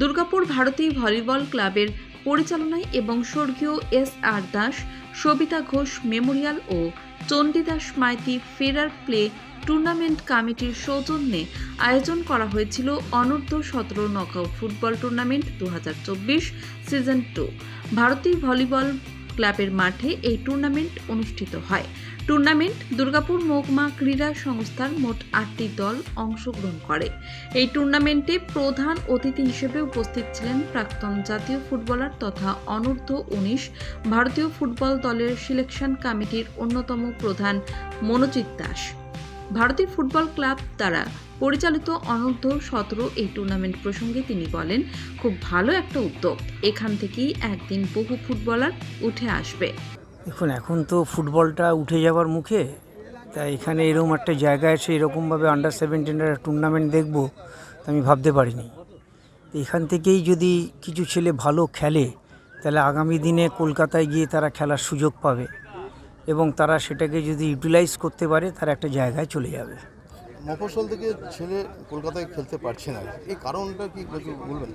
Durgapur Bharati volleyball ক্লাবের পরিচালনায় এবং স্বর্গীয় S R Das, Sabita Ghosh memorial ও Chandidas Maity fair play tournament কমিটির সৌজন্যে আয়োজন করা হয়েছিল অনূর্ধ্ব সতেরো নকআউট ফুটবল টুর্নামেন্ট দু হাজার চব্বিশ সিজন টু। ভারতী ভলিবল ক্লাবের মাঠে এই টুর্নামেন্ট অনুষ্ঠিত হয়। টুর্নামেন্ট দুর্গাপুর মহকুমা ক্রীড়া সংস্থার মোট আটটি দল অংশগ্রহণ করে। এই টুর্নামেন্টে প্রধান অতিথি হিসেবে উপস্থিত ছিলেন প্রাক্তন জাতীয় ফুটবলার তথা অনূর্ধ্ব উনিশ ভারতীয় ফুটবল দলের সিলেকশন কমিটির অন্যতম প্রধান মনোজিৎ দাস। ভারতীয় ফুটবল ক্লাব দ্বারা পরিচালিত অনূর্ধ্ব সতেরো এই টুর্নামেন্ট প্রসঙ্গে তিনি বলেন, খুব ভালো একটা উদ্যোগ। এখান থেকেই একদিন বহু ফুটবলার উঠে আসবে। দেখুন এখন তো ফুটবলটা উঠে যাওয়ার মুখে তা এখানে এরকম একটা জায়গা এসে এরকমভাবে আন্ডার সেভেন্টিনের টুর্নামেন্ট দেখব তা আমি ভাবতে পারিনি। এখান থেকেই যদি কিছু ছেলে ভালো খেলে তাহলে আগামী দিনে কলকাতায় গিয়ে তারা খেলার সুযোগ পাবে এবং তারা সেটাকে যদি ইউটিলাইজ করতে পারে তারা একটা জায়গায় চলে যাবে। মফস্বল থেকে ছেলে কলকাতায় খেলতে পারছে না। এই কারণটা কি বলবেন?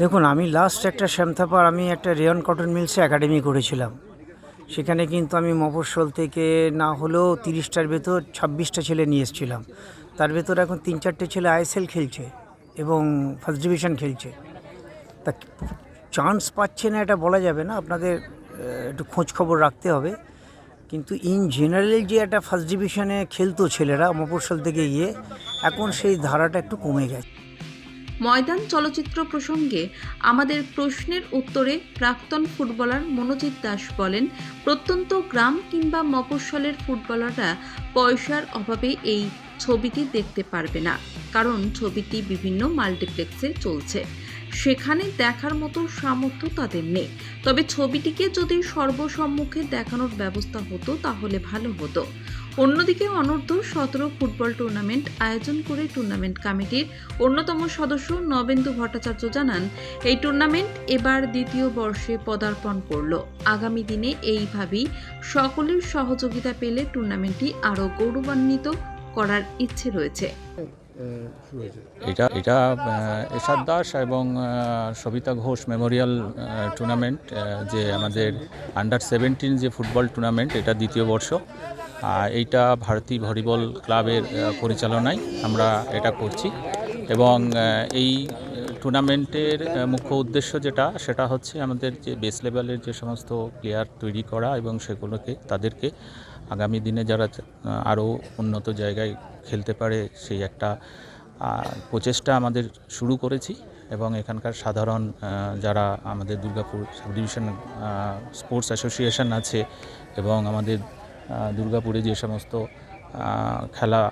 দেখুন আমি লাস্ট একটা শ্যামথাপার আমি একটা রেয়ন কটন মিলসে একাডেমি করেছিলাম। সেখানে কিন্তু আমি মফস্বল থেকে না হলেও তিরিশটার ভেতর ছাব্বিশটা ছেলে নিয়ে এসেছিলাম। তার ভেতর এখন তিন চারটে ছেলে আইএসএল খেলছে এবং ফার্স্ট ডিভিশন খেলছে। তা চান্স পাচ্ছে না এটা বলা যাবে না, আপনাদের একটু খোঁজ খবর রাখতে হবে। কিন্তু ইন জেনারেল যে একটা ফার্স্ট ডিভিশনে খেলতো ছেলেরা মফস্বল থেকে গিয়ে, এখন সেই ধারাটা একটু কমে গেছে। ময়দান চলচ্চিত্র প্রসঙ্গে আমাদের প্রশ্নের উত্তরে প্রাক্তন ফুটবলার মনোজিৎ দাস বলেন, প্রত্যন্ত গ্রাম কিংবা মফস্বলের ফুটবলাররা পয়সার অভাবে এই ছবিটি দেখতে পারবে না। কারণ ছবিটি বিভিন্ন মাল্টিপ্লেক্সে চলছে। সেখানে দেখার মতো সামর্থ্য তাদের নেই। তবে ছবিটিকে যদি সর্বসম্মুখে দেখানোর ব্যবস্থা হতো, তাহলে ভালো হতো। অন্যদিকে অনূর্ধ্ব সতেরো ফুটবল টুর্নামেন্ট আয়োজন করে টুর্নামেন্ট কমিটির অন্যতম সদস্য নবেন্দু ভট্টাচার্য জানান, এই টুর্নামেন্ট এবার দ্বিতীয় বর্ষে পদার্পণ করল। আগামী দিনে এইভাবেই সকলের সহযোগিতা পেলে টুর্নামেন্টটি আরও গৌরবান্বিত করার ইচ্ছে রয়েছে। এটা এটা এরশাদ দাস এবং সবিতা ঘোষ মেমোরিয়াল টুর্নামেন্ট যে আমাদের আন্ডার সেভেন্টিন যে ফুটবল টুর্নামেন্ট এটা দ্বিতীয় বর্ষ। এইটা ভারতী ভলিবল ক্লাবের পরিচালনায় আমরা এটা করছি। এবং এই টুর্নামেন্টের মুখ্য উদ্দেশ্য যেটা, সেটা হচ্ছে আমাদের যে বেস লেভেলের যে সমস্ত প্লেয়ার তৈরি করা এবং সেগুলোকে, তাদেরকে আগামী দিনে যারা আরও উন্নত জায়গায় খেলতে পারে সেই একটা প্রচেষ্টা আমাদের শুরু করেছি এবং এখানকার সাধারণ যারা আমাদের Durgapur sub division sports association আছে এবং আমাদের দুর্গাপুরে যে সমস্ত খেলা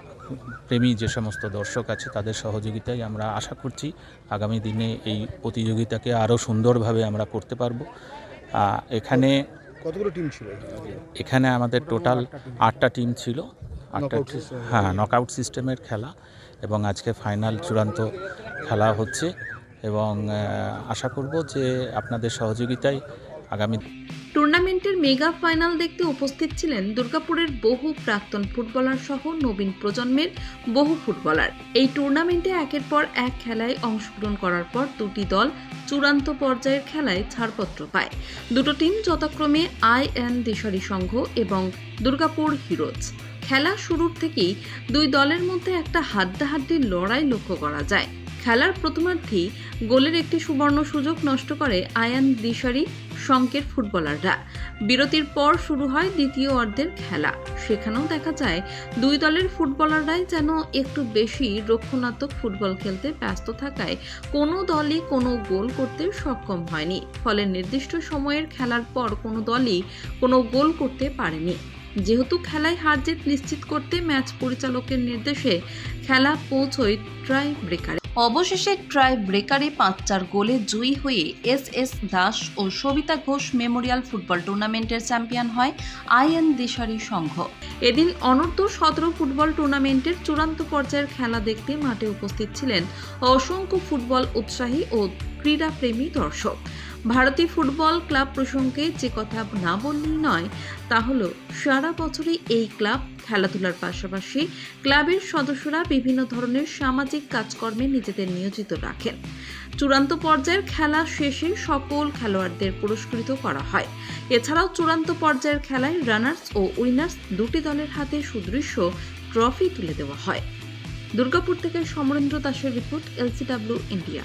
প্রেমী যে সমস্ত দর্শক আছে তাদের সহযোগিতায় আমরা আশা করছি আগামী দিনে এই প্রতিযোগিতাকে আরও সুন্দরভাবে আমরা করতে পারব। এখানে কতগুলো টিম ছিল এখানে? আমাদের টোটাল আটটা টিম ছিল। আটটা হ্যাঁ নক হ্যাঁ নকআউট সিস্টেমের খেলা এবং আজকে ফাইনাল চূড়ান্ত খেলা হচ্ছে। এবং আশা করব যে আপনাদের সহযোগিতায় আগামী টুর্নামেন্টের মেগা ফাইনাল দেখতে উপস্থিত ছিলেন দুর্গাপুরের বহু প্রাক্তন ফুটবলার সহ নবীন প্রজন্মের বহু ফুটবলার। এই টুর্নামেন্টে একের পর এক খেলায় অংশগ্রহণ করার পর দুটি দল চূড়ান্ত পর্যায়ের খেলায় ছাড়পত্র পায়। দুটো টিম যথাক্রমে আই এন দিশারি সংঘ এবং দুর্গাপুর হিরোজ। খেলা শুরুর থেকেই দুই দলের মধ্যে একটা হাড্ডাহাড্ডির লড়াই লক্ষ্য করা যায়। খেলার প্রথমার্ধেই গোলের একটি সুবর্ণ সুযোগ নষ্ট করে আয়ান দিশারি সংকের ফুটবলাররা। বিরতির পর শুরু হয় দ্বিতীয় অর্ধের খেলা। সেখানেও দেখা যায়, দুই দলের ফুটবলাররাই যেন একটু বেশি রক্ষণাত্মক ফুটবল খেলতে ব্যস্ত থাকায় কোনো দলই কোনো গোল করতে সক্ষম হয়নি। ফলে নির্দিষ্ট সময়ের খেলার পর কোনো দলই কোনো গোল করতে পারেনি। যেহেতু খেলায় হার জিত নিশ্চিত করতে ম্যাচ পরিচালকের নির্দেশে খেলা পৌঁছয় ট্রাই ব্রেকারে অবশেষে ট্রাই ব্রেকারে পাঁচ চার গোলে জয়ী হয়ে এস এস দাস ও সবিতা ঘোষ মেমোরিয়াল ফুটবল টুর্নামেন্টের চ্যাম্পিয়ন হয় আইএন দিশারি সংঘ। এদিন অনূর্ধ্ব সতেরো ফুটবল টুর্নামেন্টের চূড়ান্ত পর্যায়ের খেলা দেখতে মাঠে উপস্থিত ছিলেন অসংখ্য ফুটবল উৎসাহী ও ক্রীড়াপ্রেমী দর্শক। ভারতী ফুটবল ক্লাব প্রসঙ্গে যে কথা না বললেই নয়, তা হলো সারা বছরই এই ক্লাব খেলাধুলার পাশাপাশি ক্লাবের সদস্যরা বিভিন্ন ধরনের সামাজিক কাজকর্মে নিজেদের নিয়োজিত রাখেন। চূড়ান্ত পর্যায়ের খেলা শেষে সকল খেলোয়াড়দের পুরস্কৃত করা হয়। এছাড়াও চূড়ান্ত পর্যায়ের খেলায় রানার্স ও উইনার্স দুটি দলের হাতে সুদৃশ্য ট্রফি তুলে দেওয়া হয়। দুর্গাপুর থেকে সমরেন্দ্র দাসের রিপোর্ট, এলসিডাব্লিউ, ইন্ডিয়া।